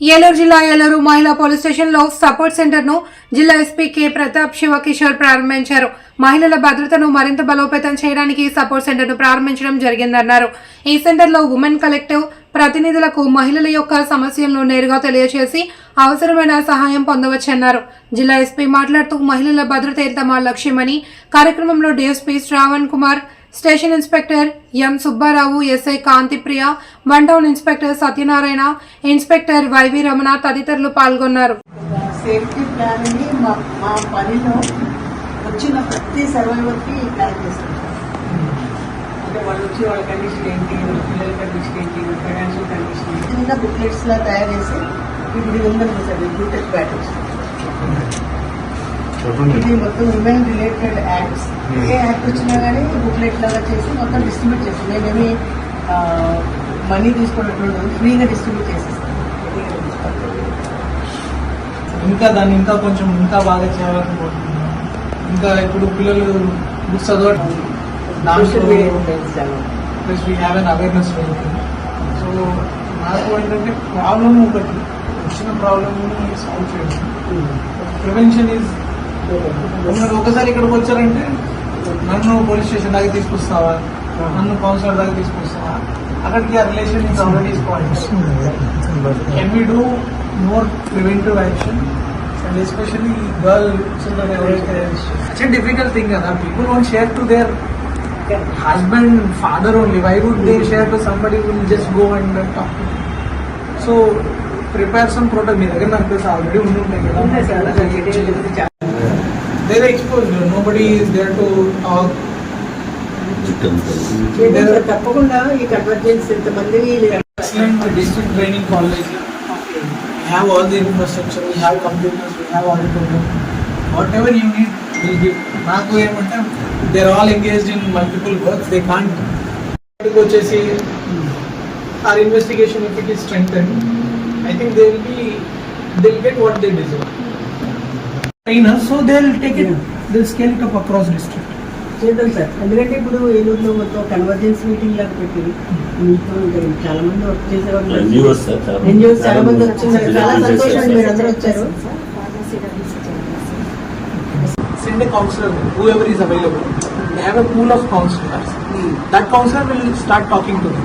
ఏలూరు జిల్లా ఏలూరు మహిళా పోలీస్ స్టేషన్లో సపోర్ట్ సెంటర్ను జిల్లా ఎస్పీ కె ప్రతాప్ శివకిషోర్ ప్రారంభించారు. మహిళల భద్రతను మరింత బలోపేతం చేయడానికి సపోర్ట్ సెంటర్ను ప్రారంభించడం జరిగిందన్నారు. ఈ సెంటర్లో ఉమెన్ కలెక్టివ్ ప్రతినిధులకు మహిళల యొక్క సమస్యలను నేరుగా తెలియజేసి అవసరమైన సహాయం పొందవచ్చన్నారు. జిల్లా ఎస్పీ మాట్లాడుతూ మహిళల భద్రత తమ లక్ష్యమని కార్యక్రమంలో DSP Shravan Kumar station inspector M Subbarao SI Kantipriya one town inspector Satyanarayana inspector YV Ramana తదితరులు పాల్గొన్నారు. సేఫ్టీ ప్లాన్ని మా పనిలో వచ్చిన ప్రతి సర్వైవర్కి ప్లాన్ చేస్తాం. అంటే వాళ్ళు వచ్చి వాళ్ళ కండిషన్ ఏంటి వాళ్ళ పిల్లల కండిషన్ ఏంటి వాళ్ళ ఫైనాన్షియల్ కండిషన్ ఏంటి చిన్న బుక్లెట్స్లా తయారు చేసి ఇప్పుడు ఇది ఉందని సార్ బ్లూటెక్ ప్యాటర్న్స్ ఇది మొత్తం ఉమెన్ రిలేటెడ్ యాక్ట్స్ ఏ యాక్ట్ వచ్చినా కానీ బుక్లెట్ లాగా చేసి మొత్తం డిస్ట్రిబ్యూట్ చేస్తాం. మేమేమి మనీ తీసుకున్నట్టు ఫ్రీగా డిస్ట్రిబ్యూట్ చేసేస్తాం ఫ్రీగా తీసుకుంటాం. ఇంకా దాన్ని ఇంకా కొంచెం ఇంకా బాగా చేయాలనుకుంటున్నాను ఇంకా ఇప్పుడు పిల్లలు బుక్స్ చదవడం ఉంది. Plus we have an awareness so నాకు ఏంటంటే ప్రాబ్లమ్ ఒకటి వచ్చిన ప్రాబ్లమ్ని సాల్వ్ చేయడం. ప్రివెన్షన్ ఈజ్ మీరు ఒకసారి ఇక్కడికి వచ్చారంటే నన్ను పోలీస్ స్టేషన్ దాకా తీసుకొస్తావా? నన్ను కౌన్సిలర్ దాకా తీసుకొస్తావా? అక్కడికి ఆ relation is already can we do more preventive action and especially girl children it's difficult thing కదా people won't share to there. Why would they share to somebody who will just go and uh, talk to? So, prepare some product. మీ దగ్గర నాకు తెలుసు already ఉండి ఉంటాయి కదా buddy is there to talk చేద్దాం sir, తప్పకుండా ఈ కన్వర్జెన్స్ ఇంతమంది excellent district training college we have all the infrastructure, we have computers, we have auditorium. Whatever you need, we'll give. నాకు ఏమంటే there all engaged in multiple works they can't వచ్చేసి are investigation if it is strong I think they will be they will get what they deserve trainer so they will take it they scale it up across district చేద్దాం sir. ఎందుకంటే ఇప్పుడు ఏలూరులో మొత్తం convergence meeting లాగా పెట్టి మీతో ఇంకా చాలా మంది వర్క్ చేసేవాళ్ళు ఎన్జిఓస్ చాలా మంది- ఎన్జిఓస్ చాలా సంతోషం. మీరు అందరూ వచ్చారు. Send a counselor, whoever is available. They have a pool of counselors. That counselor will start talking to them.